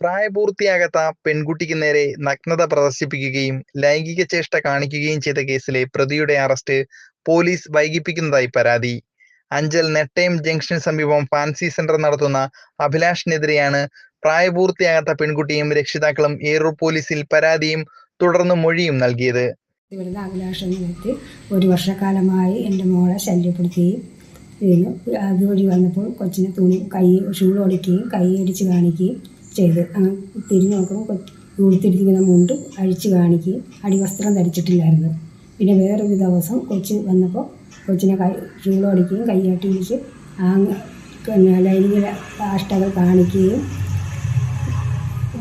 പ്രായപൂർത്തിയാകാത്ത പെൺകുട്ടിക്ക് നേരെ നഗ്നത പ്രദർശിപ്പിക്കുകയും ലൈംഗിക ചേഷ്ട കാണിക്കുകയും ചെയ്ത കേസിലെ പ്രതിയുടെ അറസ്റ്റ് പോലീസ് വൈകിപ്പിക്കുന്നതായി പരാതി. അഞ്ചൽ നെട്ടയം ജംഗ്ഷന് സമീപം ഫാൻസി സെന്റർ നടത്തുന്ന അഭിലാഷിനെതിരെയാണ് പ്രായപൂർത്തിയാകാത്ത പെൺകുട്ടിയും രക്ഷിതാക്കളും ഏറൂർ പോലീസിൽ പരാതിയും തുടർന്ന് മൊഴിയും നൽകിയത്. ഇവിടുന്ന് അഭിലാഷം ഒരു വർഷക്കാലമായി എന്റെ മോളെ ശല്യപ്പെടുത്തുകയും ചെയ്യുന്നു. അതുവഴി വന്നപ്പോൾ കൊച്ചിനെ തുണി കൈ ഷൂൾ ഒടിക്കുകയും കൈ അടിച്ച് കാണിക്കുകയും ചെയ്തു തിരിഞ്ഞു നോക്കുമ്പോൾ ഉടുത്തിരിക്കുന്ന മുണ്ട് അഴിച്ച് കാണിക്കുകയും അടിവസ്ത്രം ധരിച്ചിട്ടില്ലായിരുന്നു. പിന്നെ വേറൊരു ദിവസം കൊച്ച് വന്നപ്പോൾ കൊച്ചിനെ കൈ ഷൂൾ ഒടിക്കുകയും കൈയാട്ടി വിളിച്ച് ആ പിന്നെ ലൈംഗിക കാഷ്ടകൾ കാണിക്കുകയും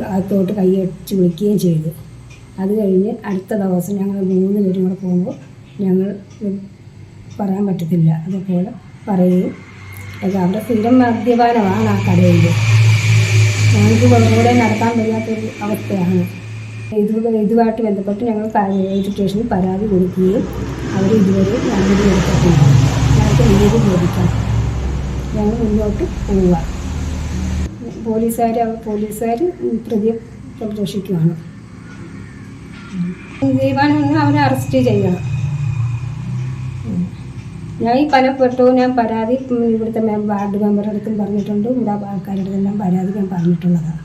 അകത്തോട്ട് കൈയടിച്ച് വിളിക്കുകയും ചെയ്തു. അത് കഴിഞ്ഞ് അടുത്ത ദിവസം ഞങ്ങൾ മൂന്ന് പേരും കൂടെ പോകുമ്പോൾ ഞങ്ങൾ പറയാൻ പറ്റത്തില്ല. അതുപോലെ പറയുകയും അവിടെ സ്ഥിരം മദ്യപാനമാണ് ആ കടയിൽ. ഞങ്ങൾക്ക് കൂടെ നടത്താൻ വയ്യാത്തൊരു അവസ്ഥയാണ്. ഇത് ഇതുമായിട്ട് ബന്ധപ്പെട്ട് ഞങ്ങൾ എഡ്യൂക്കേഷനിൽ പരാതി കൊടുക്കുകയും അവർ ഇതുവരെ നടപടി എടുത്തിട്ടുണ്ട് ഞങ്ങൾക്ക് നീതി ചോദിക്കാം? ഞങ്ങൾ മുന്നോട്ട് പോവുക. പോലീസുകാർ അവർ പോലീസുകാർ പ്രതിയെ സംരക്ഷിക്കുകയാണ്. ദീപാനൊന്ന് അവരെ അറസ്റ്റ് ചെയ്യണം. ഞാൻ ഈ പലപ്പെട്ടു ഞാൻ പരാതി ഇവിടുത്തെ വാർഡ് മെമ്പറുടെ അടുത്തും പറഞ്ഞിട്ടുണ്ട്. ഇവിടെ ആൾക്കാരുടെ എല്ലാം പരാതി ഞാൻ പറഞ്ഞിട്ടുള്ളതാണ്.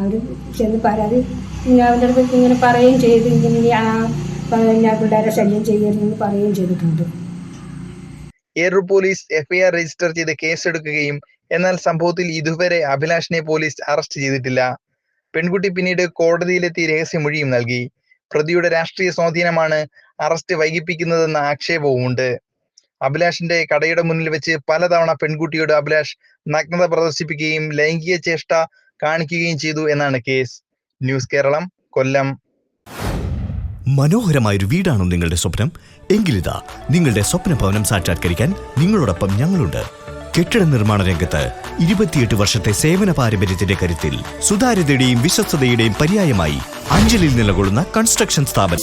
അവർ ചെന്ന് പരാതി ഞാൻ അവരുടെ അടുത്ത് ഇങ്ങനെ പറയുകയും ചെയ്തു. ഇങ്ങനെ ഞാൻ പിള്ളേരെ ശല്യം ചെയ്യരുതെന്ന് പറയുകയും ചെയ്തിട്ടുണ്ട്. ഏറൂർ പോലീസ് എഫ്ഐആർ രജിസ്റ്റർ ചെയ്ത് കേസെടുക്കുകയും എന്നാൽ സംഭവത്തിൽ ഇതുവരെ അഭിലാഷിനെ പോലീസ് അറസ്റ്റ് ചെയ്തിട്ടില്ല. പെൺകുട്ടി പിന്നീട് കോടതിയിലെത്തി രഹസ്യമൊഴിയും നൽകി. പ്രതിയുടെ രാഷ്ട്രീയ സ്വാധീനമാണ് അറസ്റ്റ് വൈകിപ്പിക്കുന്നതെന്ന ആക്ഷേപവുമുണ്ട്. അഭിലാഷിന്റെ കടയുടെ മുന്നിൽ വെച്ച് പലതവണ പെൺകുട്ടിയോട് അഭിലാഷ് നഗ്നത പ്രദർശിപ്പിക്കുകയും ലൈംഗിക ചേഷ്ട കാണിക്കുകയും ചെയ്തു എന്നാണ് കേസ്. ന്യൂസ് കേരളം കൊല്ലം. മനോഹരമായൊരു വീടാണോ നിങ്ങളുടെ സ്വപ്നം? എങ്കിലിതാ നിങ്ങളുടെ സ്വപ്ന ഭവനം സാക്ഷാത്കരിക്കാൻ നിങ്ങളോടൊപ്പം ഞങ്ങളുണ്ട്. കെട്ടിട നിർമ്മാണ രംഗത്ത് ഇരുപത്തിയെട്ട് വർഷത്തെ സേവന പാരമ്പര്യത്തിന്റെ കരുത്തിൽ സുതാര്യതയുടെയും വിശ്വസ്തതയുടെയും പര്യായമായി അഞ്ചലിൽ നിലകൊള്ളുന്ന കൺസ്ട്രക്ഷൻ സ്ഥാപനം.